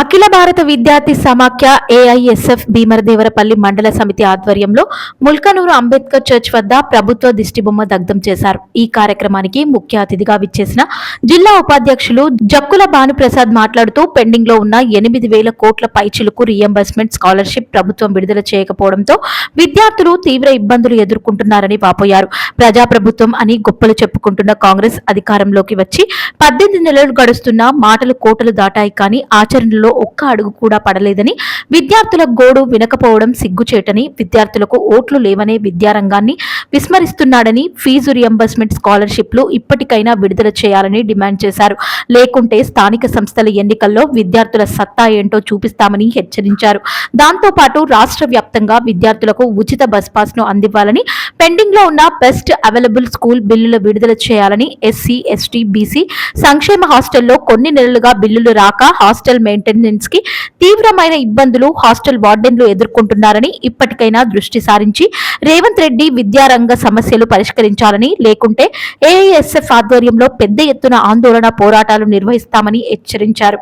అఖిల భారత విద్యార్థి సమాఖ్య ఏఐఎస్ఎఫ్ భీమరదేవరపల్లి మండల సమితి ఆధ్వర్యంలో ముల్కనూరు అంబేద్కర్ చర్చ్ వద్ద ప్రభుత్వ దిష్టిబొమ్మ దగ్ధం చేశారు. ఈ కార్యక్రమానికి ముఖ్య అతిథిగా విచ్చేసిన జిల్లా ఉపాధ్యక్షులు జక్కుల భానుప్రసాద్ మాట్లాడుతూ పెండింగ్లో ఉన్న ఎనిమిది వేల కోట్ల పైచిలకు రియంబర్స్మెంట్ స్కాలర్షిప్ ప్రభుత్వం విడుదల చేయకపోవడంతో విద్యార్థులు తీవ్ర ఇబ్బందులు ఎదుర్కొంటున్నారని వాపోయారు. ప్రజాప్రభుత్వం అని గొప్పలు చెప్పుకుంటున్న కాంగ్రెస్ అధికారంలోకి వచ్చి పద్దెనిమిది నెలలు గడుస్తున్న మాటలు కోటలు దాటాయి కానీ ఆచరణలో ఒక్క అడుగు కూడా పడలేదని విద్యార్థుల గోడు వినకపోవడం సిగ్గుచేటని విద్యార్థులకు ఓట్లు లేవనే విద్యారంగాన్ని విస్మరిస్తున్నాడని ఫీజు రియంబర్స్మెంట్ స్కాలర్షిప్లు ఇప్పటికైనా విడుదల చేయాలని డిమాండ్ చేశారు. లేకుంటే స్థానిక సంస్థల ఎన్నికల్లో విద్యార్థుల సత్తా ఏంటో చూపిస్తామని హెచ్చరించారు. దాంతోపాటు రాష్ట్ర వ్యాప్తంగా విద్యార్థులకు ఉచిత బస్ పాస్ను అందివ్వాలని పెండింగ్లో ఉన్న బెస్ట్ అవైలబుల్ స్కూల్ బిల్లులు విడుదల చేయాలని ఎస్సీ ఎస్టీ బీసీ సంక్షేమ హాస్టల్లో కొన్ని నెలలుగా బిల్లులు రాక హాస్టల్ మెయింటెనెన్స్ కి తీవ్రమైన ఇబ్బందులు హాస్టల్ వార్డెన్లు ఎదుర్కొంటున్నారని ఇప్పటికైనా దృష్టి సారించి రేవంత్ రెడ్డి విద్యారంగ సమస్యలు పరిష్కరించాలని లేకుంటే ఏఐఎస్ఎఫ్ ఆధ్వర్యంలో పెద్ద ఎత్తున ఆందోళన పోరాటాలు నిర్వహిస్తామని హెచ్చరించారు.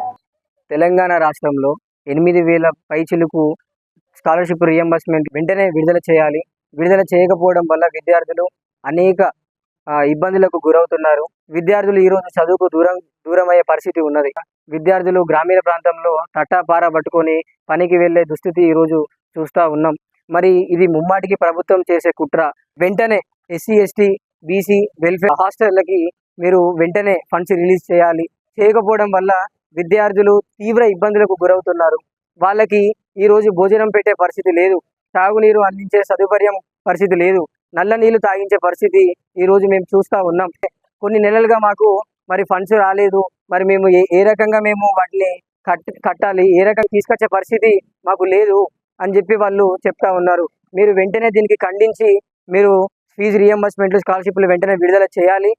తెలంగాణ రాష్ట్రంలో ఎనిమిది వేల పైచిలకు స్కాలర్షిప్ రియంబర్స్మెంట్ వెంటనే విడుదల చేయాలి. విడుదల చేయకపోవడం వల్ల విద్యార్థులు అనేక ఇబ్బందులకు గురవుతున్నారు. విద్యార్థులు ఈరోజు చదువుకు దూరం దూరమయ్యే పరిస్థితి ఉన్నది. విద్యార్థులు గ్రామీణ ప్రాంతంలో తట్టాపార పట్టుకొని పనికి వెళ్ళే దుస్థితి ఈరోజు చూస్తూ ఉన్నాం. మరి ఇది ముమ్మాటికి ప్రభుత్వం చేసే కుట్ర. వెంటనే ఎస్సీ ఎస్టీ బీసీ వెల్ఫేర్ హాస్టళ్ళకి మీరు వెంటనే ఫండ్స్ రిలీజ్ చేయాలి. చేయకపోవడం వల్ల విద్యార్థులు తీవ్ర ఇబ్బందులకు గురవుతున్నారు. వాళ్ళకి ఈరోజు భోజనం పెట్టే పరిస్థితి లేదు. తాగునీరు అందించే సదుపాయం పరిస్థితి లేదు. నల్ల నీళ్ళు తాగించే పరిస్థితి ఈరోజు మేము చూస్తా ఉన్నాం. కొన్ని నెలలుగా మాకు మరి ఫండ్స్ రాలేదు. మరి మేము ఏ ఏ రకంగా మేము వాటిని కట్ కట్టాలి ఏ రకంగా తీసుకొచ్చే పరిస్థితి మాకు లేదు అని చెప్పి వాళ్ళు చెప్తా ఉన్నారు. మీరు వెంటనే దీనికి ఖండించి మీరు ఫీజు రియంబర్స్మెంట్లు స్కాలర్షిప్లు వెంటనే విడుదల చేయాలి.